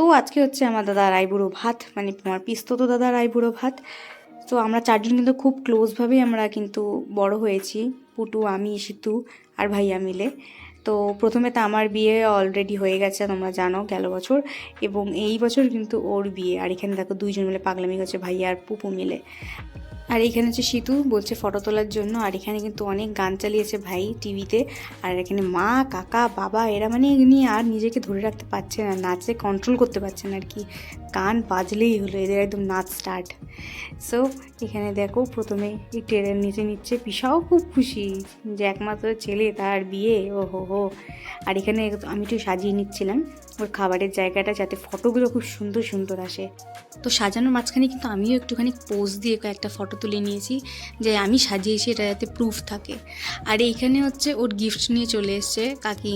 তো আজকে হচ্ছে আমার দাদা রায়বুড়ো ভাত মানে আমার পিস্তত দাদা রায়বুড়ো ভাত। তো আমরা চারজন কিন্তু খুব ক্লোজভাবেই আমরা কিন্তু বড় হয়েছি, পুটু, আমি, সিতু আর ভাইয়া মিলে। তো প্রথমে তো আমার বিয়ে অলরেডি হয়ে গেছে, তোমরা জানো, গেল বছর। এবং এই বছর কিন্তু ওর বিয়ে, আর এখানে দেখো দুইজন মিলে পাগলামি করছে ভাইয়া আর পুপু মিলে। আর এখানে হচ্ছে সিতু বলছে ফটো তোলার জন্য। আর এখানে কিন্তু অনেক গান চালিয়েছে ভাই টিভিতে। আর এখানে মা, কাকা, বাবা এরা মানে নিয়ে আর নিজেকে ধরে রাখতে পারছে না, নাচে কন্ট্রোল করতে পারছে না আর কি। গান বাজলেই হলো, এদের একদম নাচ স্টার্ট সো এখানে দেখো প্রথমে এই ট্রেনের নিচে নিচ্ছে পিসাও খুব খুশি যে একমাত্র ছেলে তার বিয়ে ও হো। হো আর এখানে আমি একটু সাজিয়ে নিচ্ছিলাম, ওর খাবারের জায়গাটা যাতে ফটোগুলো খুব সুন্দর সুন্দর আসে। তো সাজানোর মাঝখানে কিন্তু আমিও একটুখানি পোজ দিয়ে কয়েকটা ফটো তুলে নিয়েছি, যে আমি সাজিয়েছি, এটা যাতে প্রুফ থাকে। আর এইখানে হচ্ছে ওর গিফট নিয়ে চলে এসছে কাকি।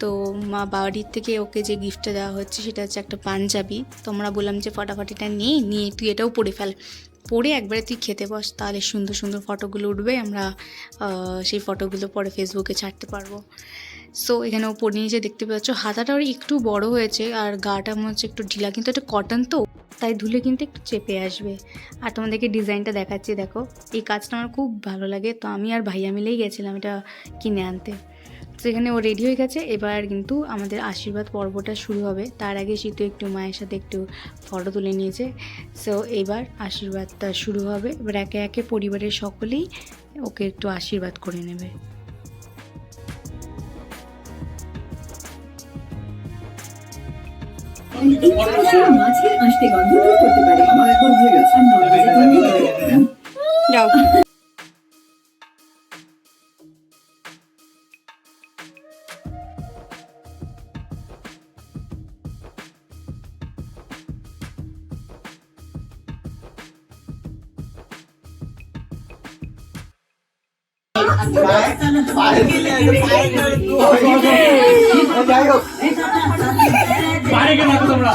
তো মা বাড়ির থেকে ওকে যে গিফটটা দেওয়া হচ্ছে, সেটা হচ্ছে একটা পাঞ্জাবি। তো আমরা বললাম যে ফটাফটিটা নিয়ে নিয়ে তুই এটাও পরে ফেল। পরে একবারে তুই খেতে বস, তাহলে সুন্দর সুন্দর ফটোগুলো উঠবে, আমরা সেই ফটোগুলো পরে ফেসবুকে ছাড়তে পারব। সো এখানে ও পরে নিয়েছে দেখতে পাচ্ছ, হাতাটা ওর একটু বড় হয়েছে, আর গাটা মনে হচ্ছে একটু ঢিলা, কিন্তু এটা কটন তো, তাই ধুলে কিন্তু একটু চেপে আসবে। আর তোমাদেরকে ডিজাইনটা দেখাচ্ছি, দেখো। এই কাজটা আমার খুব ভালো লাগে, তো আমি আর ভাইয়া মিলেই গেছিলাম এটা কিনে আনতে। তো এখানে ও রেডি হয়ে গেছে। এবার কিন্তু আমাদের আশীর্বাদ পর্বটা শুরু হবে। তার আগে শীতু একটু মায়ের সাথে একটু ফটো তুলে নিয়েছে। সো এবার আশীর্বাদটা শুরু হবে। এবার একে একে পরিবারের সকলেই ওকে একটু আশীর্বাদ করে নেবে। আঁশতে গন্ধ করতে পারে। বাইরে গেলে তোমরা।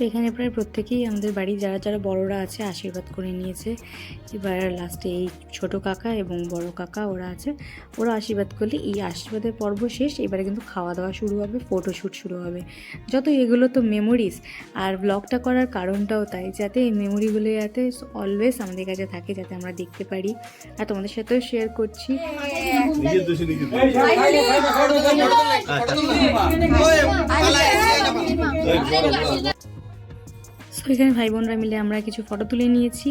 তো এখানে প্রায় প্রত্যেকেই আমাদের বাড়ি যারা যারা বড়রা আছে আশীর্বাদ করে নিয়েছে। এবার লাস্টে এই ছোট কাকা এবং বড় কাকা ওরা আছে ওরা আশীর্বাদ করলে এই আশীর্বাদের পর্ব শেষ। এবারে কিন্তু খাওয়া দাওয়া শুরু হবে ফটোশ্যুট শুরু হবে। যত এগুলো তো মেমোরিজ আর ব্লগটা করার কারণটাও তাই যাতে এই মেমোরিগুলো যাতে অলওয়েজ আমাদের কাছে থাকে যাতে আমরা দেখতে পারি। আর তোমাদের সাথেও শেয়ার করছি। সো এখানে ভাই বোনরা মিলে আমরা কিছু ফটো তুলে নিয়েছি।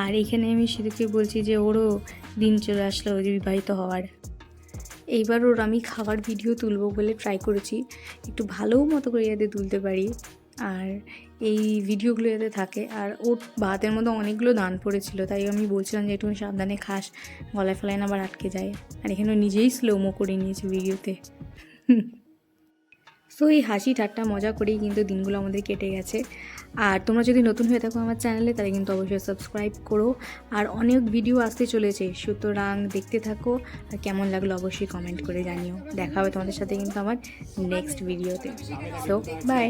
আর এখানে আমি সেদিকে বলছি যে, ওরও দিন চলে আসলো ওর বিবাহিত হওয়ার। এইবার ওর আমি খাবার ভিডিও তুলবো বলে ট্রাই করেছি। একটু ভালো মতো করে যাতে তুলতে পারি। আর এই ভিডিওগুলো যাতে থাকে। আর ওর ভাতের মধ্যে অনেকগুলো দান পড়েছিল। তাই আমি বলছিলাম যে, একটু সাবধানে খাস, গলায় ফলায় না আবার আটকে যায়। আর এখানে নিজেই স্লোমো করে নিয়েছে ভিডিওতে সো এই হাসি ঠাট্টা মজা করেই কিন্তু দিনগুলো আমাদের কেটে গেছে। আর তোমরা যদি নতুন হয়ে থাকো আমার চ্যানেলে, তাহলে কিন্তু অবশ্যই সাবস্ক্রাইব করো। আর অনেক ভিডিও আসতে চলেছে, সুতরাং দেখতে থাকো। আর কেমন লাগল অবশ্যই কমেন্ট করে জানিও। দেখা হবে তোমাদের সাথে কিন্তু আমার নেক্সট ভিডিওতে সো বাই